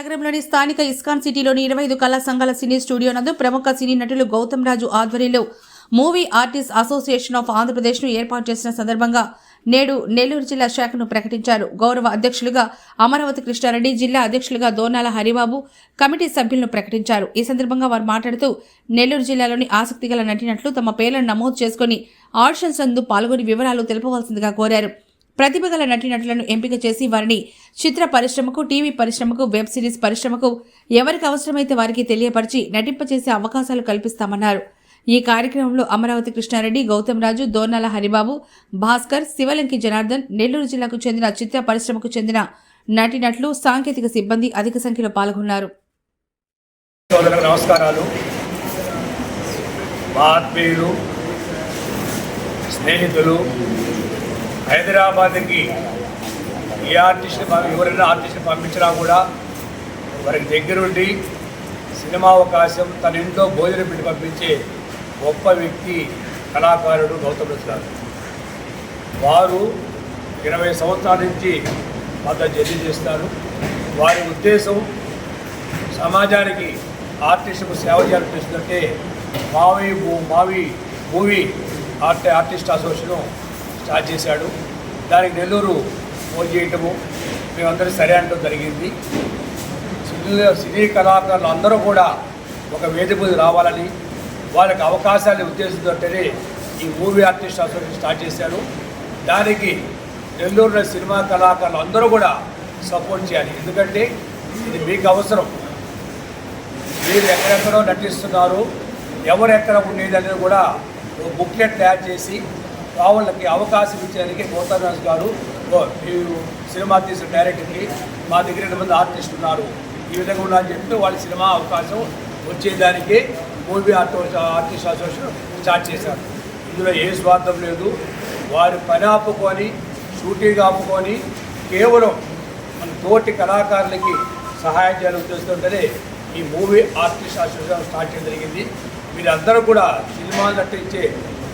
నగరంలోని స్థానిక ఇస్కాన్ సిటీలోని ఇరవై ఐదు కళా సంఘాల సినీ స్టూడియో నందు ప్రముఖ సినీ నటులు గౌతమ్ రాజు ఆధ్వర్యంలో మూవీ ఆర్టిస్ట్ అసోసియేషన్ ఆఫ్ ఆంధ్రప్రదేశ్ను ఏర్పాటు చేసిన సందర్భంగా నేడు నెల్లూరు జిల్లా శాఖను ప్రకటించారు. గౌరవ అధ్యక్షులుగా అమరావతి కృష్ణారెడ్డి జిల్లా అధ్యక్షులుగా దోనాల హరిబాబు కమిటీ సభ్యులను ప్రకటించారు. ఈ సందర్భంగా వారు మాట్లాడుతూ నెల్లూరు జిల్లాలోని ఆసక్తిగల నటినట్లు తమ పేర్లను నమోదు చేసుకుని ఆడిషన్స్ నందు పాల్గొని వివరాలు తెలుపవలసిందిగా కోరారు. ప్రతిభ గల నటీనటులను ఎంపిక చేసి వారిని చిత్ర పరిశ్రమకు టీవీ పరిశ్రమకు వెబ్ సిరీస్ పరిశ్రమకు ఎవరికి అవసరమైతే వారికి తెలియపరిచి నటింపచేసే అవకాశాలు కల్పిస్తామన్నారు. ఈ కార్యక్రమంలో అమరావతి కృష్ణారెడ్డి గౌతమ్ రాజు దోర్నాల హరిబాబు భాస్కర్ శివలంకి జనార్దన్ నెల్లూరు జిల్లాకు చెందిన చిత్ర పరిశ్రమకు చెందిన నటినట్లు సాంకేతిక సిబ్బంది అధిక సంఖ్యలో పాల్గొన్నారు. నమస్కారాలు. స్నేహితులు హైదరాబాద్కి ఏ ఆర్టిస్ట్ని ఎవరైనా ఆర్టిస్ట్ని పంపించినా కూడా వారికి దగ్గరుండి సినిమా అవకాశం తన ఇంట్లో భోజనం పెట్టి పంపించే గొప్ప వ్యక్తి కళాకారుడు గౌతమ్ గారు వారు ఇరవై సంవత్సరాల నుంచి మత జర్నీ చేస్తారు. వారి ఉద్దేశం సమాజానికి ఆర్టిస్టుకు సేవ చేయాలనిపిస్తుందంటే మావి మావి movie art artist association start చేశాడు. దానికి నెల్లూరు ఫోన్ చేయటము మేమందరూ సరే అంటం జరిగింది. సినీ సినీ కళాకారులు అందరూ కూడా ఒక వేదిక మీద రావాలని వాళ్ళకి అవకాశాలు ఉద్దేశంతోనే ఈ మూవీ ఆర్టిస్ట్ అసోసియేషన్ స్టార్ట్ చేశారు. దానికి నెల్లూరులో సినిమా కళాకారులు అందరూ కూడా సపోర్ట్ చేయాలి. ఎందుకంటే ఇది మీకు అవసరం. మీరు ఎక్కడెక్కడో నటిస్తున్నారు ఎవరు ఎక్కడ ఉండేది అనేది కూడా ఒక బుక్లెట్ తయారు చేసి వాళ్ళకి అవకాశం ఇచ్చేదానికి గోతారాజ్ గారు సినిమా తీసిన డైరెక్టర్కి మా దగ్గర ఎంతమంది ఆర్టిస్ట్ ఉన్నారు. ఈ విధంగా ఉన్నారని చెప్తే వాళ్ళ సినిమా అవకాశం వచ్చేదానికి movie art artist association start చేశారు. ఇందులో ఏ స్వార్థం లేదు. వారి పని ఆపుకొని షూటింగ్ ఆపుకొని కేవలం మన తోటి కళాకారులకి సహాయం చేయాలని ఉద్దేశంతోనే ఈ మూవీ ఆర్టిస్ట్ అసోసియేషన్ స్టార్ట్ చేయడం జరిగింది. మీరందరూ కూడా సినిమాలు నటించే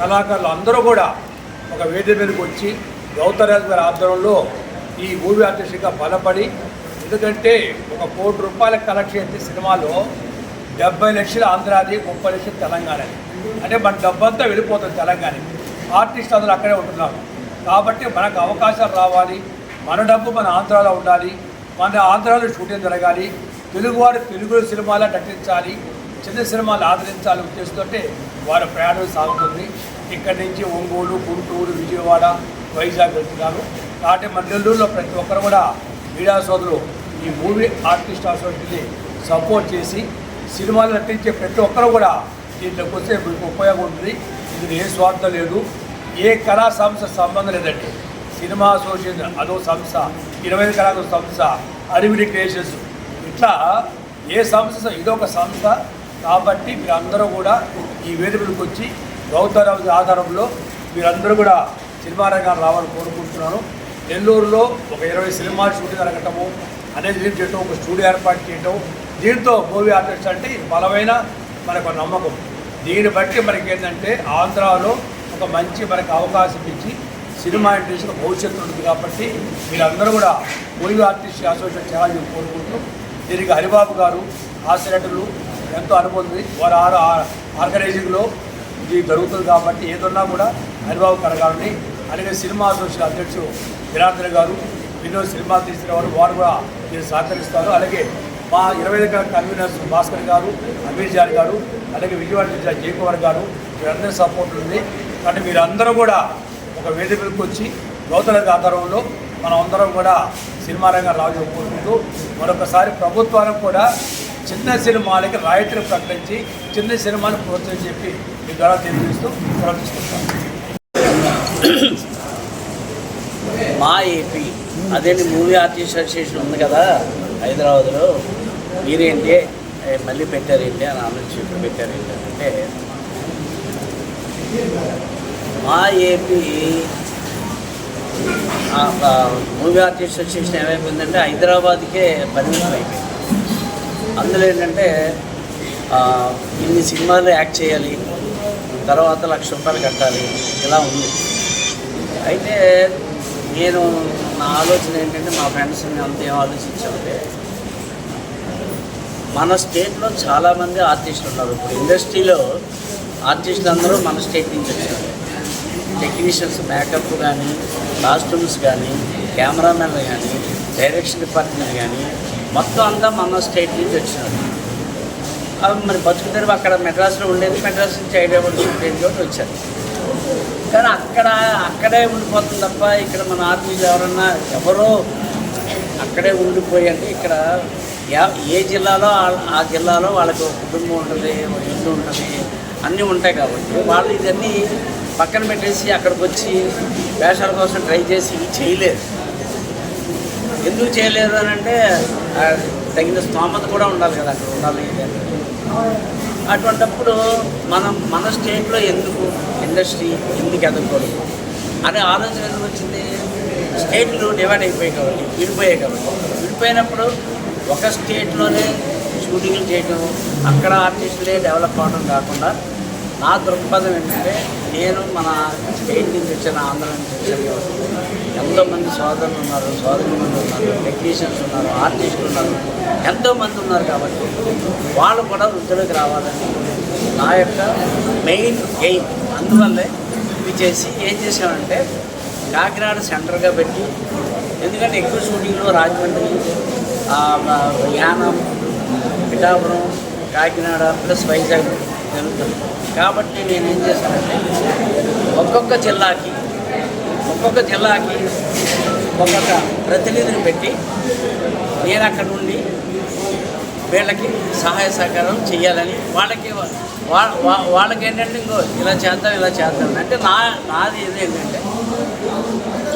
కళాకారులు అందరూ కూడా ఒక వేదిక మీదకి వచ్చి గౌతరాజు గారి ఆధ్వర్యంలో ఈ మూవీ ఆర్టిస్ట్గా బలపడి ఎందుకంటే ఒక కోటి రూపాయల కలెక్షన్ అయితే సినిమాలో డెబ్బై లక్షలు ఆంధ్రాది ముప్పై లక్షలు తెలంగాణది. అంటే మన డబ్బంతా వెళ్ళిపోతుంది తెలంగాణ ఆర్టిస్ట్ అందరూ అక్కడే ఉంటున్నారు. కాబట్టి మనకు అవకాశాలు రావాలి. మన డబ్బు మన ఆంధ్రాలో ఉండాలి. మన ఆంధ్రాలో షూటింగ్ జరగాలి. తెలుగువారు తెలుగు సినిమాలో నటించాలి. చిన్న సినిమాలు ఆదరించాలి ఉద్దేశంతో వారి ప్రయాణం సాగుతుంది. ఇక్కడి నుంచి ఒంగోలు గుంటూరు విజయవాడ వైజాగ్ వెళ్తున్నారు. కాబట్టి మన నెల్లూరులో ప్రతి ఒక్కరు కూడా మీడియా సోదరులు ఈ మూవీ ఆర్టిస్ట్ అసోసియేషన్ని సపోర్ట్ చేసి సినిమాలు నటించే ప్రతి ఒక్కరు కూడా దీంట్లోకి వస్తే మీకు ఉపయోగం ఉంటుంది. ఇది ఏ స్వార్థం లేదు. ఏ కళా సంస్థ సంబంధం లేదండి. సినిమా అసోసియేషన్ అదో సంస్థ ఇరవై ఐదు కళాకారుల సంస్థ అరివిడి క్రియేషన్స్. ఇట్లా ఏ సంస్థ ఇదొక సంస్థ. కాబట్టి మీరందరూ కూడా ఈ వేదికలకు వచ్చి గౌతరావు ఆధారంలో మీరందరూ కూడా సినిమా రంగాలు రావాలని కోరుకుంటున్నాను. నెల్లూరులో ఒక ఇరవై సినిమా షూటింగ్ జరగటము అనేది ఏం చేయటం ఒక స్టూడియో ఏర్పాటు చేయటం దీంతో మూవీ ఆర్టిస్ట్ అంటే బలమైన మనకు ఒక నమ్మకం. దీన్ని బట్టి మనకి ఏంటంటే ఆంధ్రాలో ఒక మంచి మనకు అవకాశం ఇచ్చి సినిమా ఇండస్ట్రీలో భవిష్యత్తు ఉంటుంది కాబట్టి మీరందరూ కూడా మూవీ ఆర్టిస్ట్ అసోసియేషన్ చేయాలని కోరుకుంటూ దీనికి హరిబాబు గారు ఆసిరేటర్లు ఎంతో అనుభవం ఉంది. వారు ఆరు ఆర్గనైజింగ్లో ఇది జరుగుతుంది కాబట్టి ఏదన్నా కూడా హరిబాబు కడగాలని అలాగే సినిమా అసోసియేషన్ అధ్యక్షుడు జనార్దన్ గారు ఎన్నో సినిమా తీసిన వారు వారు కూడా మీరు సహకరిస్తారు. అలాగే మా ఇరవై ఐదు కన్వీనర్స్ భాస్కర్ గారు అమీర్ జాన్ గారు అలాగే విజయవాడ జిల్లా జయకుమార్ గారు వీరందరి సపోర్ట్ ఉంది. కానీ మీరందరూ కూడా ఒక వేదికలకు వచ్చి గౌతమ ఆధారంలో మనం అందరం కూడా సినిమా రంగం రాజు కోరుకుంటూ మరొకసారి ప్రభుత్వానికి కూడా చిన్న సినిమాలకి రాయితీలు ప్రకటించి చిన్న సినిమాని ప్రోత్సహించి చెప్పి మీ ద్వారా తెలియజేస్తూ ప్రవర్తిస్తున్నాం మా ఏపీ అదే మూవీ ఆర్టిస్ట్ అసోసియేషన్ ఉంది కదా హైదరాబాద్లో. మీరేంటి? మళ్ళీ పెట్టారేంటి అని ఆలోచించి ఇప్పుడు పెట్టారేంటి అంటే మా ఏపీ మూవీ ఆర్టిస్ట్ అసోసియేషన్ ఏమైపోయిందంటే హైదరాబాద్కే పరిమితం అయిపోయింది. అందులో ఏంటంటే ఇన్ని సినిమాలు యాక్ట్ చేయాలి తర్వాత లక్ష రూపాయలు కట్టాలి ఇలా ఉంది. అయితే నేను నా ఆలోచన ఏంటంటే మా ఫ్రెండ్స్ అంత ఏం ఆలోచించామంటే మన స్టేట్లో చాలామంది ఆర్టిస్టులు ఉన్నారు. ఇప్పుడు ఇండస్ట్రీలో ఆర్టిస్టులు అందరూ మన స్టేట్ నుంచి వచ్చారు. టెక్నీషియన్స్ మేకప్ కానీ కాస్ట్యూమ్స్ కానీ కెమెరామెన్లు కానీ డైరెక్షన్ డిపార్ట్మెంట్ కానీ మొత్తం అంతా మన స్టేట్ నుంచి వచ్చినారు. అవి మరి బతుకు తెరువు అక్కడ మెడ్రాస్లో ఉండేది మెడ్రాస్ నుంచి హైదరాబాద్ ఉండేది కూడా వచ్చారు. కానీ అక్కడ అక్కడే ఉండిపోతుంది తప్ప ఇక్కడ మన ఆర్మీలు ఎవరన్నా ఎవరో అక్కడే ఉండిపోయి అంటే ఇక్కడ ఏ జిల్లాలో ఆ- జిల్లాలో వాళ్ళకి కుటుంబం ఉంటుంది ఇల్లు ఉంటుంది అన్నీ ఉంటాయి కాబట్టి వాళ్ళు ఇవన్నీ పక్కన పెట్టేసి అక్కడికి వచ్చి వేషాల కోసం ట్రై చేసి చేయలేదు. ఎందుకు చేయలేదు అని అంటే తగిన స్తోమత కూడా ఉండాలి కదా అక్కడ ఉండాలి అని. అటువంటప్పుడు మనం మన స్టేట్లో ఎందుకు ఇండస్ట్రీ ఎందుకు ఎదగకూడదు అనే ఆలోచన ఎందుకు వచ్చింది స్టేట్లు డివైడ్ అయిపోయాయి కాబట్టి విడిపోయాయి కాబట్టి విడిపోయినప్పుడు ఒక స్టేట్లోనే షూటింగ్లు చేయడం అక్కడ ఆర్టిస్టులే డెవలప్ అవడం కాకుండా నా దృక్పథం ఏంటంటే నేను మన స్టేట్ నుంచి వచ్చిన ఆంధ్ర నుంచి వచ్చిన కాబట్టి ఎంతోమంది సోదరులు ఉన్నారు సోదరులు ఉన్నారు టెక్నీషియన్స్ ఉన్నారు ఆర్టిస్టులు ఉన్నారు. ఎంతోమంది ఉన్నారు కాబట్టి వాళ్ళు కూడా వృద్ధిలోకి రావాలని నా యొక్క మెయిన్ ఎయిమ్. అందువల్లే ఇవి చేసి ఏం చేసామంటే కాకినాడ సెంటర్గా పెట్టి ఎందుకంటే ఎక్కువ షూటింగ్లో రాజమండ్రి యానం పిఠాపురం కాకినాడ ప్లస్ వైజాగ్ జరుగుతుంది. కాబట్టి నేను ఏం చేస్తానంటే ఒక్కొక్క జిల్లాకి ఒక్కొక్క జిల్లాకి ఒక్కొక్క ప్రతినిధిని పెట్టి నేను అక్కడ ఉండి వీళ్ళకి సహాయ సహకారం చేయాలని వాళ్ళకి వా- వాళ్ళకి ఏంటంటే ఇంకో ఇలా చేద్దాం ఇలా చేద్దాం అంటే నా నాది ఇది ఏంటంటే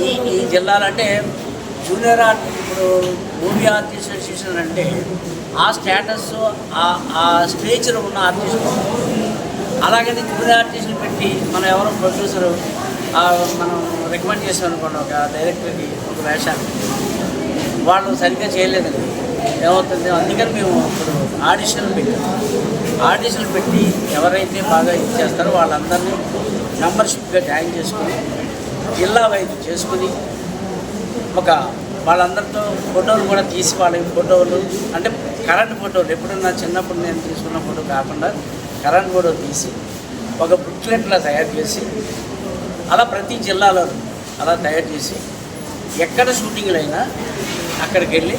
ఈ ఈ జిల్లాలంటే జూనియర్ ఆర్ట్ ఇప్పుడు మూవీ ఆర్టిస్ట్ అసోసియేషన్ అంటే స్టేటస్ ఆ- ఆ స్టేజ్లో ఉన్న ఆర్టిస్టులు అలాగని జూనియర్ ఆర్టిస్టులు పెట్టి మనం ఎవరో ప్రొడ్యూసరు మనం రికమెండ్ చేసాం అనుకోండి ఒక డైరెక్టర్కి ఒక వేషాన్ని. వాళ్ళు సరిగ్గా చేయలేదండి ఏమవుతుంది? అందుకని మేము ఇప్పుడు ఆడిషన్లు పెట్టాం. ఆడిషన్లు పెట్టి ఎవరైతే బాగా ఇది చేస్తారో వాళ్ళందరినీ మెంబర్షిప్గా జాయిన్ చేసుకుని జిల్లా వైపు చేసుకుని ఒక వాళ్ళందరితో ఫోటోలు కూడా తీసి వాళ్ళకి ఫోటోలు అంటే కరెంట్ ఫోటోలు ఎప్పుడన్నా చిన్నప్పుడు నేను తీసుకున్న ఫోటో కాకుండా కరెంట్ ఫోటో తీసి ఒక బుక్లెట్లా తయారు చేసి అలా ప్రతి జిల్లాలో అలా తయారు చేసి ఎక్కడ షూటింగ్లు అయినా అక్కడికి వెళ్ళి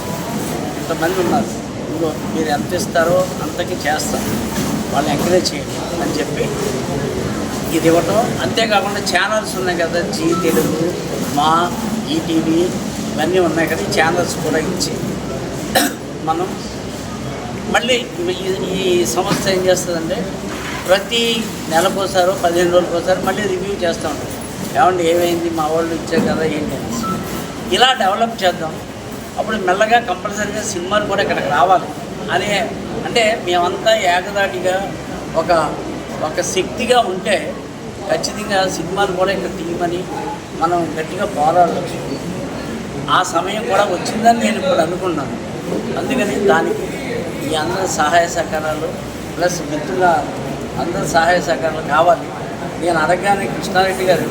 ఇంతమంది ఉన్నారు. ఇందులో మీరు ఎంత ఇస్తారో అంతకి చేస్తాం. వాళ్ళని ఎంకరేజ్ చేయండి అని చెప్పి ఇది ఇవ్వటం. అంతేకాకుండా ఛానల్స్ ఉన్నాయి కదా జీ తెలుగు మా ఈటీవీ ఇవన్నీ ఉన్నాయి కదా ఛానల్స్ కూడా ఇచ్చి మనం మళ్ళీ ఈ- సంస్థ ఏం చేస్తుందంటే ప్రతి నెలకోసారో పదిహేను రోజులకోసారి మళ్ళీ రివ్యూ చేస్తూ ఉంటాం ఏమండి ఏమైంది? మా వాళ్ళు ఇచ్చారు కదా ఏంటి అనేసి. ఇలా డెవలప్ చేద్దాం. అప్పుడు మెల్లగా కంపల్సరీగా సినిమాలు కూడా ఇక్కడికి రావాలి. అనే అంటే మేమంతా ఏకదాటిగా ఒక ఒక శక్తిగా ఉంటే ఖచ్చితంగా సినిమాలు కూడా ఇక్కడ తీయమని మనం గట్టిగా పోరాడవచ్చు ఆ సమయం కూడా వచ్చిందని నేను ఇప్పుడు అనుకున్నాను. అందుకని దానికి ఈ అందరి సహాయ సహకారాలు ప్లస్ మిత్రుల అందరి సహాయ సహకారాలు కావాలి. నేను అడగగానే కృష్ణారెడ్డి గారు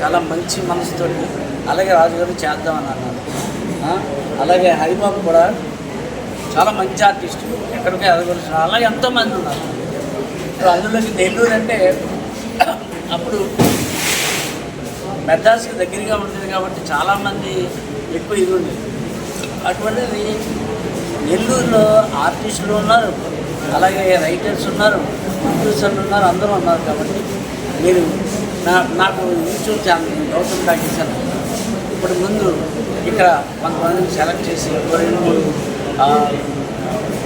చాలా మంచి మనసుతోటి అలాగే రాజుగారు చేద్దామని అన్నారు అలాగే హరిబాబు కూడా చాలా మంచి ఆర్టిస్టు ఎక్కడికి ఎదగలుగుతున్నారు అలా ఎంతోమంది ఉన్నారు. ఇప్పుడు అందులోకి నెల్లూరు అంటే అప్పుడు మెడ్రాస్కి దగ్గరగా ఉంటుంది కాబట్టి చాలామంది ఎక్కువ ఇది ఉండేది. అటువంటిది నెల్లూరులో ఆర్టిస్టులు ఉన్నారు అలాగే రైటర్స్ ఉన్నారు ప్రొడ్యూసర్లు ఉన్నారు అందరూ ఉన్నారు కాబట్టి మీరు నా నాకు యూట్యూబ్ ఛానల్ గౌతమ్ టాకీసాను ఇప్పుడు ముందు ఇక్కడ కొంతమందిని సెలెక్ట్ చేసి ఒక రెండు మూడు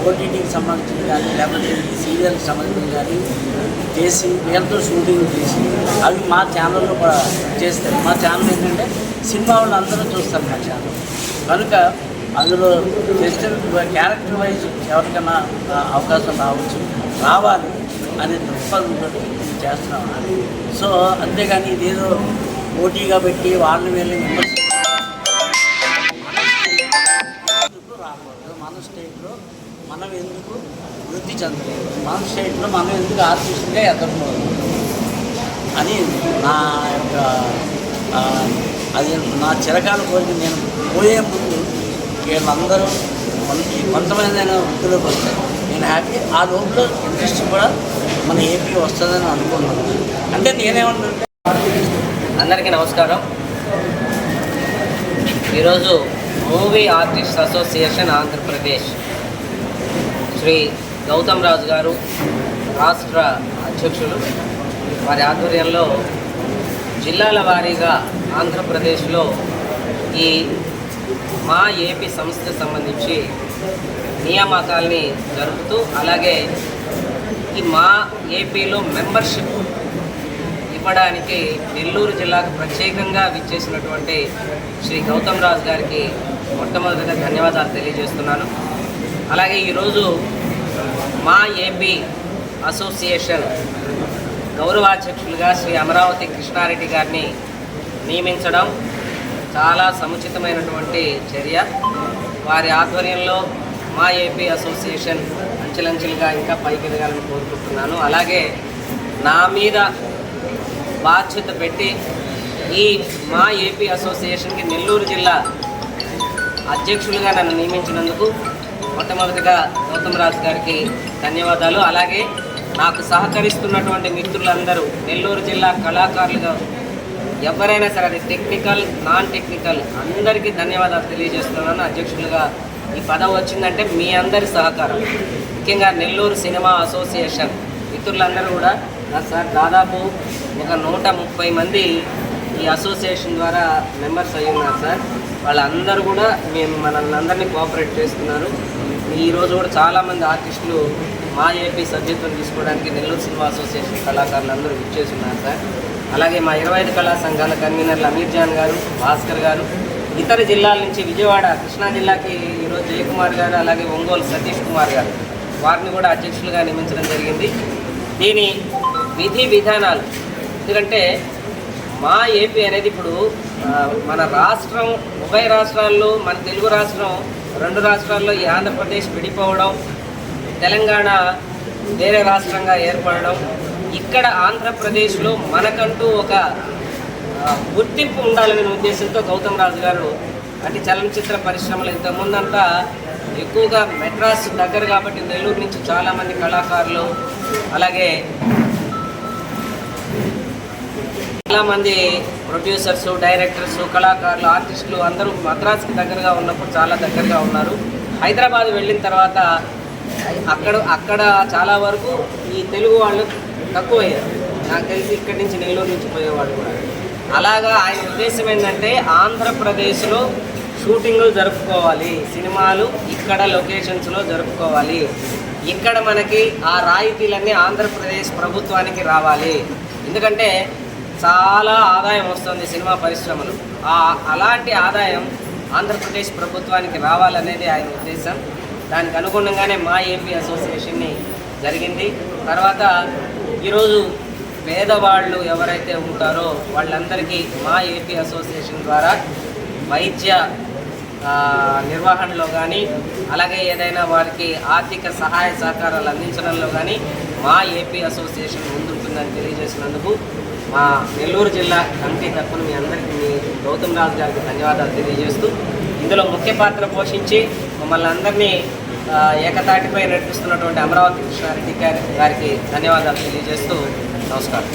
ఓటీటీకి సంబంధించి కానీ లేకపోతే సీరియల్కి సంబంధించి కానీ చేసి వీళ్ళతో షూటింగ్ చేసి అవి మా ఛానల్లో కూడా చేస్తారు. మా ఛానల్ ఏంటంటే సినిమా వాళ్ళు అందరూ చూస్తారు మా ఛానల్. కనుక అందులో జస్ట్ క్యారెక్టర్ వైజ్ ఎవరికైనా అవకాశం రావచ్చు. రావాలి అనే దృక్పథంతో ఇది చేస్తున్నాం సో అంతేగాని ఇదేదో పోటీగా పెట్టి వాళ్ళని వెళ్ళి విమర్శ రాకూడదు? మన స్టేట్లో మనం ఎందుకు వృద్ధి చెందలేదు? మన స్టేట్లో మనం ఎందుకు ఆర్టిస్ట్గా ఎదగకూడదు? అని నా యొక్క అది నా చిరకాల కోరిక నేను పోయే ముందు వీళ్ళందరూ కొంత కొంతమంది వృత్తిలోకి వృద్ధిలోకి వస్తాయి నేను హ్యాపీ ఆ లోపల ఇంట్రెస్ట్ కూడా మన ఏపీ వస్తుందని అనుకున్నాను అంటే నేనేమంటుంటే అందరికీ నమస్కారం. ఈరోజు movie artist association Andhra Pradesh Shri Gautam Raju garu రాష్ట్ర అధ్యక్షులు వారి ఆధ్వర్యంలో జిల్లాల వారీగా ఆంధ్రప్రదేశ్లో ఈ మా ఏపీ సంస్థకు సంబంధించి నియామకాల్ని జరుపుతూ అలాగే ఈ మా ఏపీలో మెంబర్షిప్ ఇవ్వడానికి నెల్లూరు జిల్లాకు ప్రత్యేకంగా విచ్చేసినటువంటి శ్రీ గౌతమ్ రాజు గారికి మొట్టమొదటిగా ధన్యవాదాలు తెలియజేస్తున్నాను. అలాగే ఈరోజు మా ఏపీ అసోసియేషన్ గౌరవాధ్యక్షులుగా శ్రీ అమరావతి కృష్ణారెడ్డి గారిని నియమించడం చాలా సముచితమైనటువంటి చర్య. వారి ఆధ్వర్యంలో మా ఏపీ అసోసియేషన్ అంచెలంచెలుగా ఇంకా పైకి ఎదగాలని కోరుకుంటున్నాను. అలాగే నా మీద బాధ్యత పెట్టి ఈ మా ఏపీ అసోసియేషన్కి నెల్లూరు జిల్లా అధ్యక్షులుగా నన్ను నియమించినందుకు మొట్టమొదటిగా గౌతమ్ రాజు గారికి ధన్యవాదాలు. అలాగే నాకు సహకరిస్తున్నటువంటి మిత్రులందరూ నెల్లూరు జిల్లా కళాకారులుగా ఎవరైనా సరే అది టెక్నికల్ నాన్ టెక్నికల్ అందరికీ ధన్యవాదాలు తెలియజేస్తున్నాను అధ్యక్షులుగా ఈ పదవి వచ్చిందంటే మీ అందరి సహకారం. ముఖ్యంగా నెల్లూరు సినిమా అసోసియేషన్ మిత్రులందరూ కూడా సార్ దాదాపు ఒక నూట ముప్పై మంది ఈ అసోసియేషన్ ద్వారా మెంబర్స్ అయ్యి ఉన్నారు సార్. వాళ్ళందరూ కూడా మేము మనల్ని అందరినీ కోఆపరేట్ చేస్తున్నారు. ఈరోజు కూడా చాలామంది ఆర్టిస్టులు మా ఏపీ సభ్యత్వం తీసుకోవడానికి నెల్లూరు సినిమా అసోసియేషన్ కళాకారులు అందరూ విచ్చేస్తున్నారు సార్. అలాగే మా ఇరవై ఐదు కళా సంఘాల కన్వీనర్లు అమీర్ జాన్ గారు భాస్కర్ గారు ఇతర జిల్లాల నుంచి విజయవాడ కృష్ణా జిల్లాకి ఈరోజు జయకుమార్ గారు అలాగే ఒంగోలు సతీష్ కుమార్ గారు. వారిని కూడా అధ్యక్షులుగా నియమించడం జరిగింది. దీని విధి విధానాలు ఎందుకంటే మా ఏపీ అనేది ఇప్పుడు మన రాష్ట్రం ఉభయ రాష్ట్రాల్లో మన తెలుగు రాష్ట్రం రెండు రాష్ట్రాల్లో ఈ ఆంధ్రప్రదేశ్ విడిపోవడం తెలంగాణ వేరే రాష్ట్రంగా ఏర్పడడం ఇక్కడ ఆంధ్రప్రదేశ్లో మనకంటూ ఒక గుర్తింపు ఉండాలనే ఉద్దేశంతో గౌతమ్ రాజు గారు అంటే చలనచిత్ర పరిశ్రమలు ఇంతకుముందంతా ఎక్కువగా మెడ్రాస్ దగ్గర కాబట్టి నెల్లూరు నుంచి చాలామంది కళాకారులు అలాగే చాలామంది ప్రొడ్యూసర్స్ డైరెక్టర్స్ కళాకారులు ఆర్టిస్టులు అందరూ మద్రాస్కి దగ్గరగా ఉన్నప్పుడు చాలా దగ్గరగా ఉన్నారు. హైదరాబాద్ వెళ్ళిన తర్వాత అక్కడ అక్కడ చాలా వరకు ఈ తెలుగు వాళ్ళు తక్కువయ్యారు. నాకు తెలిసి ఇక్కడి నుంచి నెల్లూరు నుంచి పోయేవాడు కూడా. అలాగా ఆయన ఉద్దేశం ఏంటంటే ఆంధ్రప్రదేశ్లో షూటింగ్లు జరుపుకోవాలి సినిమాలు ఇక్కడ లొకేషన్స్లో జరుపుకోవాలి. ఇక్కడ మనకి ఆ రాయితీలన్నీ ఆంధ్రప్రదేశ్ ప్రభుత్వానికి రావాలి. ఎందుకంటే చాలా ఆదాయం వస్తుంది సినిమా పరిశ్రమలు. ఆ అలాంటి ఆదాయం ఆంధ్రప్రదేశ్ ప్రభుత్వానికి రావాలనేది ఆయన ఉద్దేశం. దానికి అనుగుణంగానే మా ఏపీ అసోసియేషన్ని జరిగింది. తర్వాత ఈరోజు పేదవాళ్ళు ఎవరైతే ఉంటారో వాళ్ళందరికీ మా ఏపీ అసోసియేషన్ ద్వారా వైద్య నిర్వహణలో కానీ అలాగే ఏదైనా వారికి ఆర్థిక సహాయ సహకారాలు అందించడంలో కానీ మా ఏపీ అసోసియేషన్ ముందుంటుందని తెలియజేసినందుకు మా నెల్లూరు జిల్లా కమిటీ తరఫున మీ అందరికీ మీ గౌతమ్ రాజు గారికి ధన్యవాదాలు తెలియజేస్తూ ఇందులో ముఖ్య పాత్ర పోషించి మమ్మల్ని అందరినీ ఏకతాటిపై నడిపిస్తున్నటువంటి అమరావతి కృష్ణారెడ్డి గారికి ధన్యవాదాలు తెలియజేస్తూ నమస్కారం.